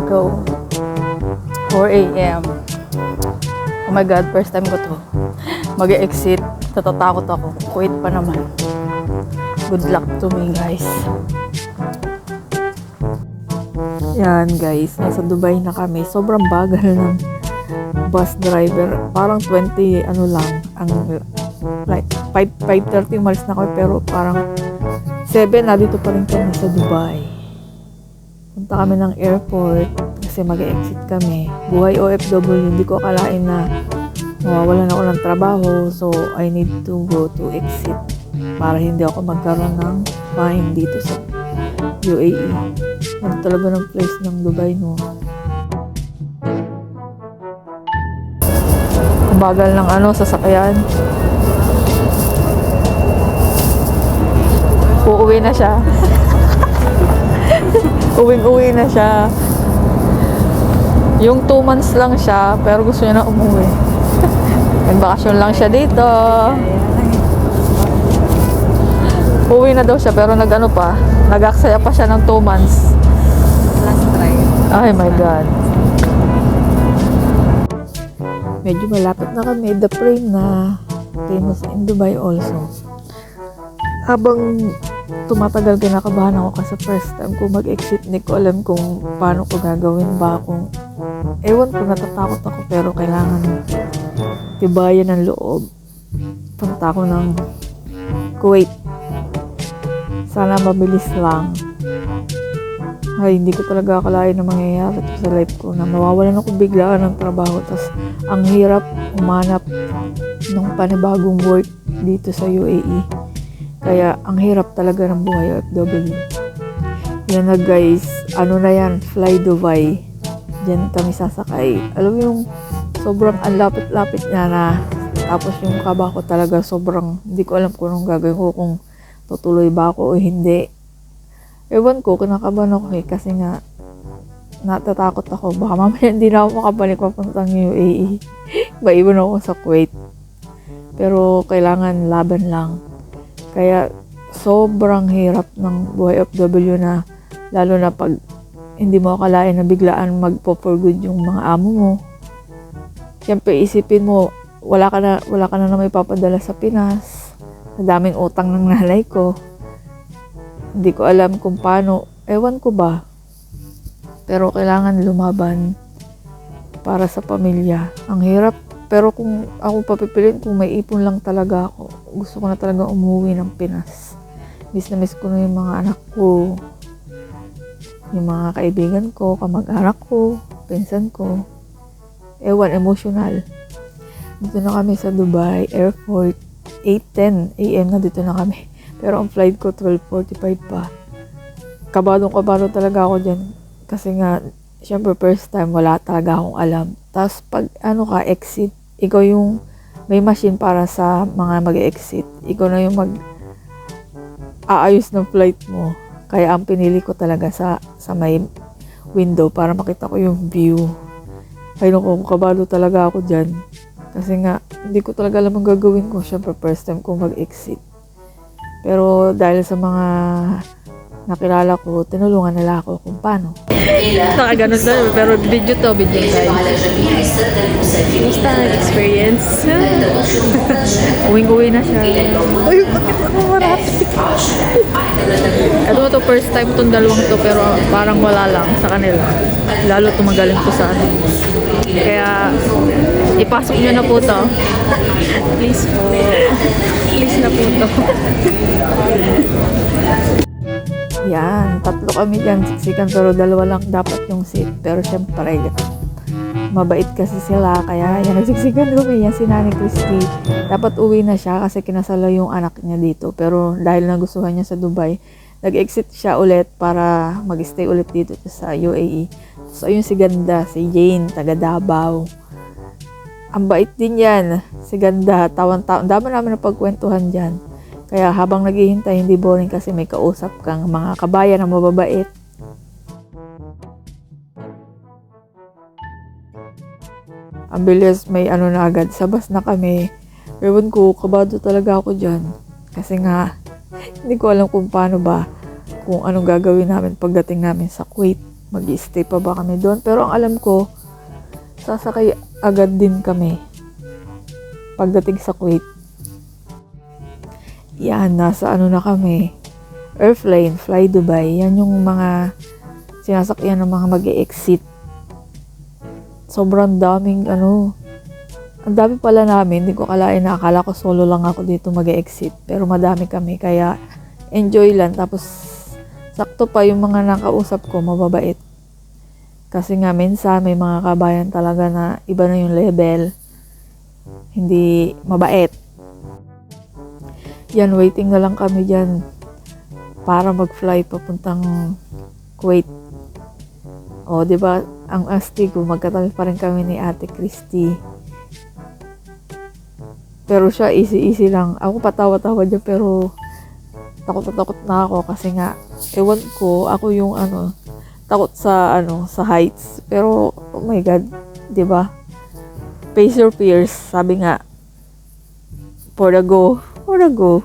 umagaw. 4 a.m. Oh my God, first time ko to. Mag-exit. Tatatakot ako. Kuwait pa naman. Good luck to me, guys. Yan, guys. Nasa Dubai na kami. Sobrang bagal ng bus driver. Parang 20, ano lang, ang like 5, 5.30 umalis na kami pero parang 7 na dito pa rin kami sa Dubai. Punta kami ng airport kasi mag-exit kami. Buhay OFW, hindi ko akalain na mawawalan ako ng trabaho so I need to go to exit para hindi ako magkaroon ng fine dito sa UAE. Ano talaga ng place ng Dubai, no? Bagal ng ano, sasakyan. Uuwi na siya. Uwing-uwi na siya. Yung 2 months lang siya, pero gusto niya na umuwi. Nagbakasyon lang siya dito. Uwi na daw siya, pero nag-ano pa, nag-aksaya pa siya ng 2 months. Last try. Ay my God. Medyo malapit na kami. The frame na famous in Dubai also. Habang tumatagal, kinakabahan ako kasi first time ko mag-exit. Hindi ko alam kung paano ko gagawin ba kung ewan ko natatakot ako pero kailangan tibayan ng loob. Punta ako ng Kuwait. Sana mabilis lang. Ay, hindi ko talaga akalain na mangyayari sa life ko na mawawalan ako biglaan ng trabaho. Tapos, ang hirap umanap ng panibagong work dito sa UAE. Kaya, ang hirap talaga ng buhay OFW. Yan na guys, ano na yan, Fly Dubai. Diyan kami sasakay. Alam mo yung sobrang ang lapit-lapit niya na tapos yung kaba ko talaga sobrang hindi ko alam kung anong gagawin ko kung tutuloy ba ako o hindi. Ewan ko, kinakabahan ako eh, kasi nga, natatakot ako. Baka mamaya hindi na ako makabalik papuntang UAE. Maiwan ako sa Kuwait. Pero kailangan laban lang. Kaya, sobrang hirap ng buhay OFW na, lalo na pag hindi mo akalain na biglaan magpo-for good yung mga amo mo. Siyempre, isipin mo, wala ka na, wala ka na na may papadala sa Pinas. Daming utang ng nanay ko. Hindi ko alam kung paano. Ewan ko ba. Pero kailangan lumaban para sa pamilya. Ang hirap. Pero kung ako papipiliin, kung may ipon lang talaga ako, gusto ko na talaga umuwi ng Pinas. Miss na miss ko na yung mga anak ko, yung mga kaibigan ko, kamag-anak ko, pinsan ko. Ewan, emotional. Dito na kami sa Dubai Airport. 8.10 a.m. na dito na kami. Pero ang flight ko 12.45 pa. Kabadong kabado talaga ako dyan. Kasi nga, syempre first time, wala talaga akong alam. Tapos pag ano ka, exit, ikaw yung may machine para sa mga mag-exit. Ikaw na yung mag aayos ng flight mo. Kaya ang pinili ko talaga sa sa may window para makita ko yung view. Ay naku, kabalo talaga ako dyan. Kasi nga, hindi ko talaga alam ang gagawin ko. Siyempre, first time ko mag-exit. Pero dahil sa mga nakilala ko, tinulungan nila ako kung paano. Nakaganon na, pero video to, video guys. Kumusta ang experience? Uwing-uwi na siya. Uy, bakit ako marami? Ito to, first time tong dalawang to, pero parang wala lang sa kanila. Lalo tumagaling ko sa ano. Kaya, ipasok nyo na po to. Please po. Please na po to. Yan, tatlo kami dyan, siksikan, pero dalawa lang dapat yung seat. Pero syempre, mabait kasi sila, kaya yan, nagsiksikan kami, yan si Nanay Christy. Dapat uwi na siya kasi kinasala yung anak niya dito. Pero dahil nagustuhan niya sa Dubai, nag-exit siya ulit para mag-stay ulit dito sa UAE. So, ayun si Ganda, si Jane, taga Davao. Ang bait din yan, si Ganda, tawan-tawan. Dami namin na pagkwentuhan dyan. Kaya habang naghihintay, hindi boring kasi may kausap kang mga kabayan na mababait. Ang bilis, may ano na agad. Sabas na kami. Ewan ko, kabado talaga ako dyan. Kasi nga, hindi ko alam kung paano ba, kung anong gagawin namin pagdating namin sa Kuwait. mag stay pa ba kami doon. Pero ang alam ko, sasakay agad din kami pagdating sa Kuwait. Yan, nasa ano na kami. Airplane, Fly Dubai. Yan yung mga sinasakyan ng mga mag exit Sobrang daming ano. Ang dami pala namin. Hindi ko kalain na akala ko solo lang ako dito mag exit Pero madami kami. Kaya enjoy lang. Tapos sakto pa yung mga nakausap ko, mababait. Kasi nga minsan may mga kabayan talaga na iba na yung level. Hindi mabait. Yan, waiting na lang kami dyan para mag-fly papuntang Kuwait. O, di ba, ang astigo, magkatabi pa rin kami ni Ate Christy. Pero siya, easy-easy lang. Ako patawa-tawa dyan, pero takot na takot na ako kasi nga, ewan ko, ako yung ano, takot sa ano, sa heights. Pero, oh my God, di ba? Face your fears, sabi nga, for the go, the go.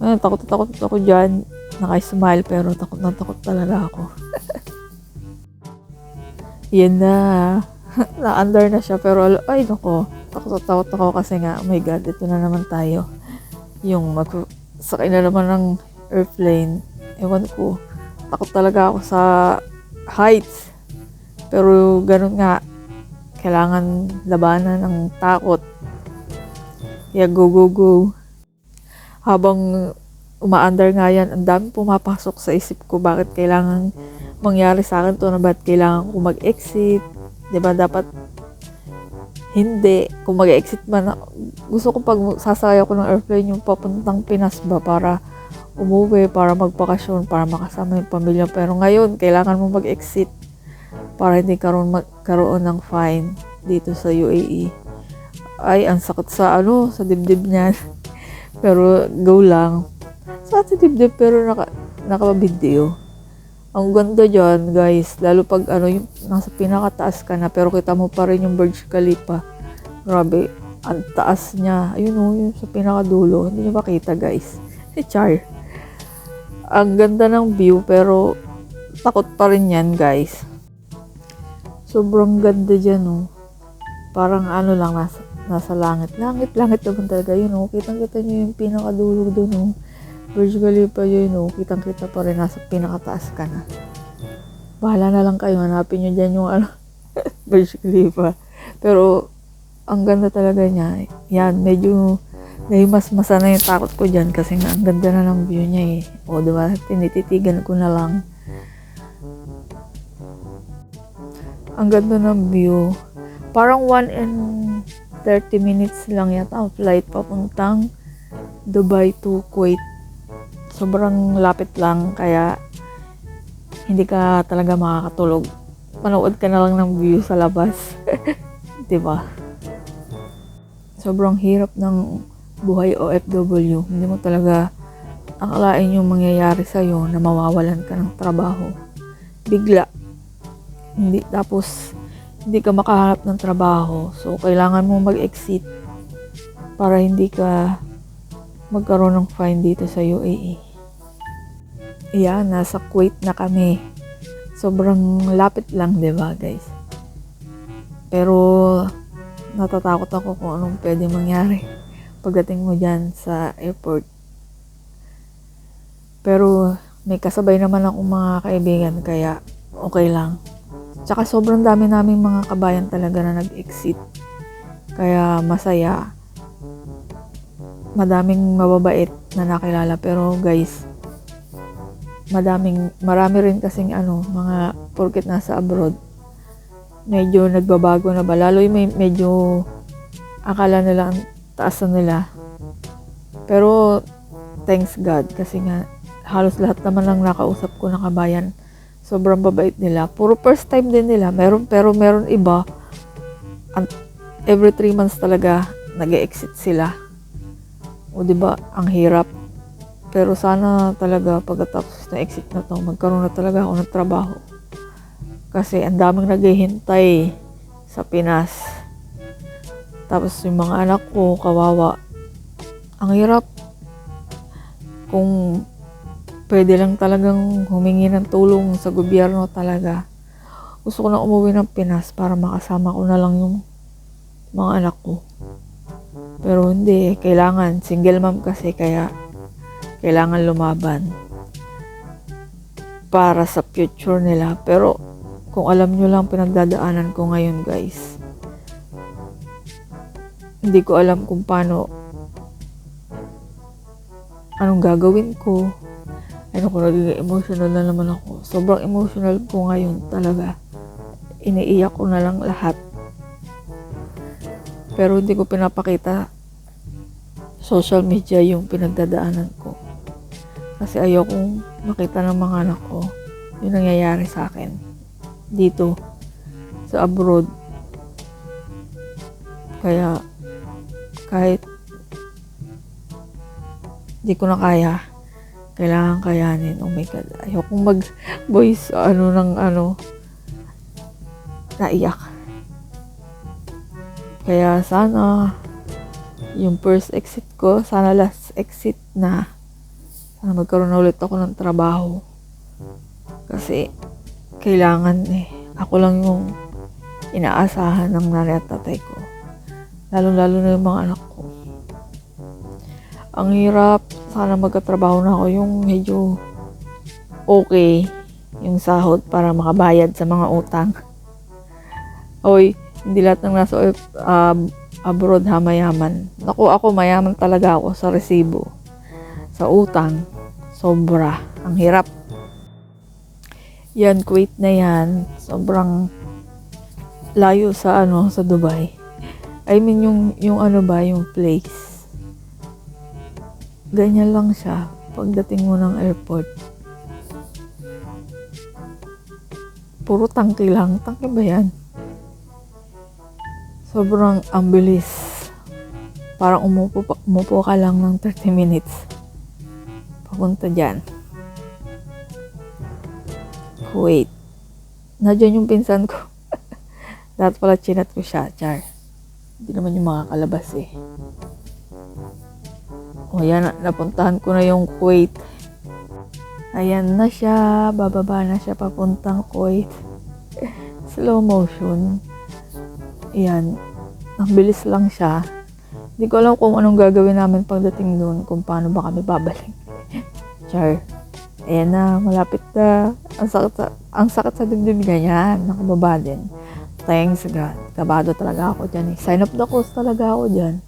Ayun, takot na takot ako dyan. Naka-smile, pero takot na takot talaga ako. Yan na. Na-under na siya, pero ay nako, takot na takot ako kasi nga, oh my God, ito na naman tayo. Yung mag sakay na naman ng airplane. Ewan ko, takot talaga ako sa heights. Pero ganun nga, kailangan labanan ng takot. Kaya go, go, go. Habang umaandar nga yan, ang dami pumapasok sa isip ko bakit kailangan mangyari sa akin to na ba't kailangan ko mag-exit. 'Di ba Dapat hindi. Kung mag-exit man, gusto ko pag sasakay ako ng airplane yung papuntang Pinas ba para umuwi, para magpakasyon, para makasama yung pamilya. Pero ngayon, kailangan mo mag-exit para hindi karoon magkaroon ng fine dito sa UAE. Ay, ang sakit sa ano, sa dibdib niyan. pero go lang. Sa dibdib pero naka, naka-video. Ang ganda dyan, guys. Lalo pag ano, yung nasa pinakataas ka na, pero kita mo pa rin yung Burj Khalifa. Grabe, ang taas niya. Ayun o, yung sa pinakadulo. Hindi nyo makita, guys. Si Char. Ang ganda ng view, pero takot pa rin yan, guys. Sobrang ganda dyan, oh. Parang ano lang, nasa, nasa langit. Langit, langit naman talaga. Yun, oh. Kitang-kita nyo yung pinakadulo doon, oh. Burj Khalifa yun, no? Kitang-kita pa rin, nasa pinakataas ka na. Bahala na lang kayo, hanapin nyo dyan yung ano, Burj Khalifa. Pero, ang ganda talaga niya. Yan, medyo, nahimas-masa na yung takot ko dyan kasi nga, ang ganda na ng view niya eh. O, diba? Tinititigan ko na lang. Ang ganda ng view. Parang 1 and 30 minutes lang yata ang flight papuntang Dubai to Kuwait sobrang lapit lang kaya hindi ka talaga makakatulog. Manood ka na lang ng view sa labas. 'Di ba? Sobrang hirap ng buhay OFW. Hindi mo talaga akalain yung mangyayari sa iyo na mawawalan ka ng trabaho. Bigla. Hindi tapos hindi ka makahanap ng trabaho. So kailangan mo mag-exit para hindi ka magkaroon ng fine dito sa UAE. Yan, nasa Kuwait na kami. Sobrang lapit lang, di ba guys? Pero, natatakot ako kung anong pwede mangyari pagdating mo dyan sa airport. Pero, may kasabay naman akong mga kaibigan, kaya okay lang. Tsaka sobrang dami namin mga kabayan talaga na nag-exit. Kaya masaya. Madaming mababait na nakilala. Pero guys, madaming, marami rin kasing ano, mga porket nasa abroad, medyo nagbabago na ba. Lalo may, medyo akala nila ang taas nila. Pero, thanks God, kasi nga, halos lahat naman lang nakausap ko na kabayan, sobrang babait nila. Puro first time din nila. Meron, pero meron iba, ang, every 3 months talaga, nag exit sila. O, ba ang hirap. Pero sana talaga pagkatapos na exit na to, magkaroon na talaga ako ng trabaho. Kasi ang daming naghihintay sa Pinas. Tapos yung mga anak ko, kawawa. Ang hirap. Kung pwede lang talagang humingi ng tulong sa gobyerno talaga. Gusto ko na umuwi ng Pinas para makasama ko na lang yung mga anak ko. Pero hindi, kailangan. Single mom kasi kaya kailangan lumaban para sa future nila. Pero kung alam nyo lang pinagdadaanan ko ngayon guys, hindi ko alam kung paano anong gagawin ko. Ano ko naging emotional na naman ako. Sobrang emotional ko ngayon talaga. Iniiyak ko na lang lahat. Pero hindi ko pinapakita social media yung pinagdadaanan ko. Kasi ayokong makita ng mga anak ko yung nangyayari sa akin. Dito, sa abroad. Kaya, kahit di ko na kaya, kailangan kayanin. Oh my God. Ayokong mag-voice ano ng ano, naiyak. Kaya sana, yung first exit ko, sana last exit na. Sana magkaroon na ulit ako ng trabaho. Kasi, kailangan eh. Ako lang yung inaasahan ng nanay at tatay ko. Lalo-lalo na yung mga anak ko. Ang hirap. Sana magkatrabaho na ako yung medyo okay yung sahod para makabayad sa mga utang. Oy, hindi lahat ng nasa um, abroad ha mayaman. Naku, ako mayaman talaga ako sa resibo. Sa utang, sobra. Ang hirap. Yan, Kuwait na yan. Sobrang layo sa ano, sa Dubai. I mean, yung, yung ano ba, yung place. Ganyan lang siya pagdating mo ng airport. Puro tangke lang. Tangke ba yan? Sobrang ang bilis. Parang umupo, umupo ka lang ng 30 minutes. Papunta dyan. Kuwait. Nadyan yung pinsan ko. Dapat pala chinat ko siya, char. Hindi naman yung makakalabas eh. O yan, napuntahan ko na yung Kuwait. Ayan na siya, bababa na siya papuntang Kuwait. Slow motion. Ayan, ang bilis lang siya. Hindi ko alam kung anong gagawin namin pagdating doon, kung paano ba kami babalik. Char. Ayan na, malapit na. Ang sakit sa, ang sakit sa dibdib niya. Nakababa din. Thanks God. Kabado talaga ako dyan eh. Sign up the course talaga ako dyan.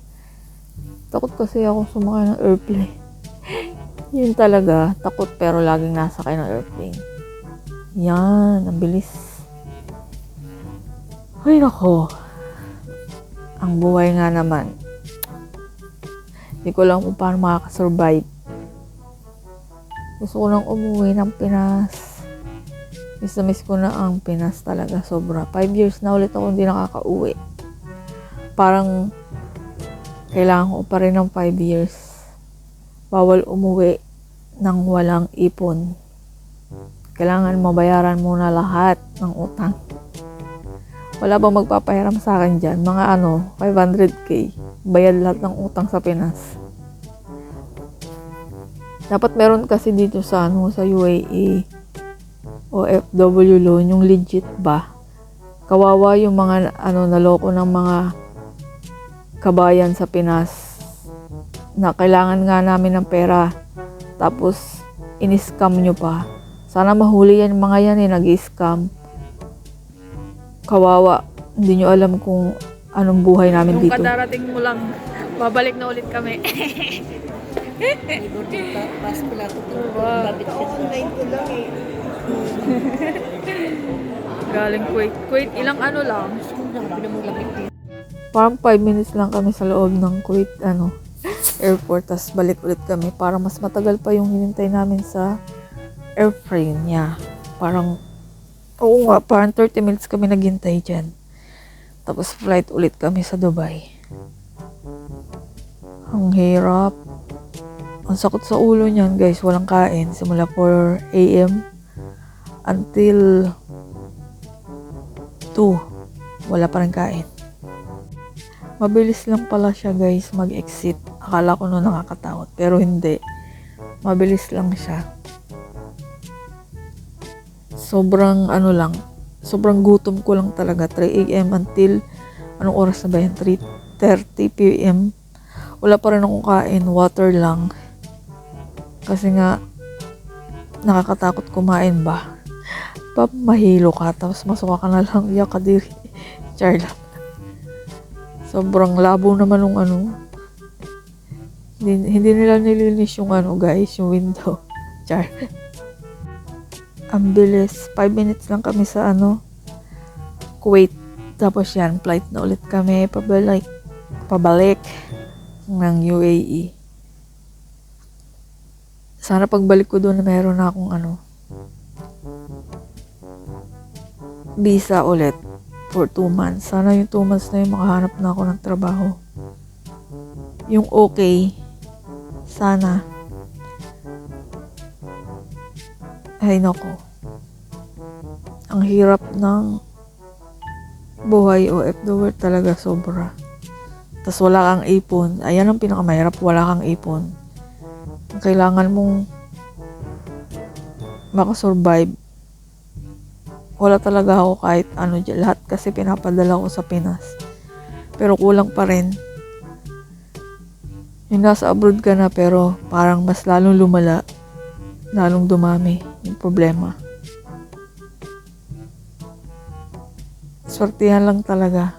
Takot kasi ako sumakay ng airplane. Yun talaga. Takot pero laging nasa kayo ng airplane. Yan. Ang bilis. Ay nako. Ang buhay nga naman. Hindi ko lang kung paano makakasurvive. Gusto ko lang umuwi ng Pinas. Miss na miss ko na ang Pinas talaga. Sobra. Five years na ulit ako hindi nakakauwi. Parang kailangan ko pa rin ng 5 years. Bawal umuwi nang walang ipon. Kailangan mabayaran muna lahat ng utang. Wala bang magpapahiram sa akin dyan? Mga ano, 500k. Bayad lahat ng utang sa Pinas. Dapat meron kasi dito sa ano, sa UAE. OFW loan, yung legit ba? Kawawa yung mga ano, naloko ng mga kabayan sa Pinas na kailangan nga namin ng pera tapos in-scam nyo pa. Sana mahuli yan mga yan eh, nag-scam. Kawawa. Hindi nyo alam kung anong buhay namin Nung dito. kadarating mo lang, babalik na ulit kami. Pala ko. Online ko lang eh. Galing Kuwait. Kuwait, ilang ano lang. Grabe namang lapit dito. Parang 5 minutes lang kami sa loob ng Kuwait ano, airport. Tapos balik ulit kami. Para mas matagal pa yung hinintay namin sa airplane niya. Parang, oo nga, parang 30 minutes kami naghintay dyan. Tapos flight ulit kami sa Dubai. Ang hirap. Ang sakit sa ulo niyan, guys. Walang kain. Simula 4 a.m. until 2. Wala pa rin kain. Mabilis lang pala siya guys mag-exit. Akala ko noon nakakatakot. Pero hindi. Mabilis lang siya. Sobrang ano lang. sobrang gutom ko lang talaga. 3 a.m. until, anong oras na ba yan? 3.30 p.m. Wala pa rin akong kain, water lang. Kasi nga, nakakatakot kumain ba? Pa, mahilo ka, tapos masuka ka na lang, iyak ka diri. Char lang. Sobrang labo naman nung ano. Hindi, hindi nila nilinis yung ano guys, yung window. Char. Ang bilis. 5 minutes lang kami sa ano, Kuwait. Tapos yan, flight na ulit kami. Pabalik. Pabalik ng UAE. Sana pagbalik ko doon na meron na akong ano, visa ulit for 2 months. Sana yung 2 months na yun makahanap na ako ng trabaho. Yung okay, sana. Ay nako. Ang hirap ng buhay OFW talaga sobra. Tapos wala kang ipon. Ayan ang pinakamahirap, wala kang ipon. Ang Kailangan mong makasurvive. Wala talaga ako kahit ano dyan. Lahat kasi pinapadala ko sa Pinas. Pero kulang pa rin. Yung nasa abroad ka na pero parang mas lalong lumala. Lalong dumami yung problema. Swertihan lang talaga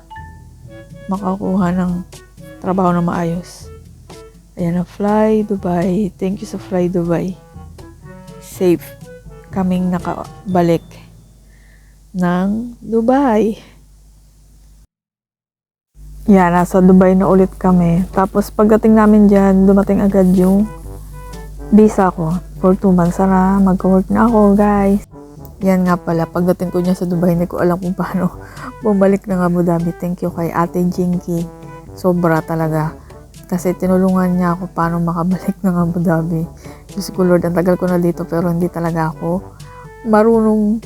makakuha ng trabaho na maayos. Ayan na, Fly Dubai. Thank you sa Fly Dubai. Safe kaming nakabalik ng Dubai. Yan, nasa Dubai na ulit kami. Tapos pagdating namin dyan, dumating agad yung visa ko for 2 months. Sana magka-work na ako, guys. Yan nga pala, pagdating ko niya sa Dubai, hindi ko alam kung paano bumalik ng Abu Dhabi. Thank you kay Ate Jinky. Sobra talaga. Kasi tinulungan niya ako paano makabalik ng Abu Dhabi. Diyos ko Lord, ang tagal ko na dito pero hindi talaga ako marunong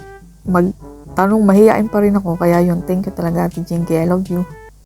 magtanong. Mahihain pa rin ako. Kaya yun, thank you talaga Ate Jinky. I love you.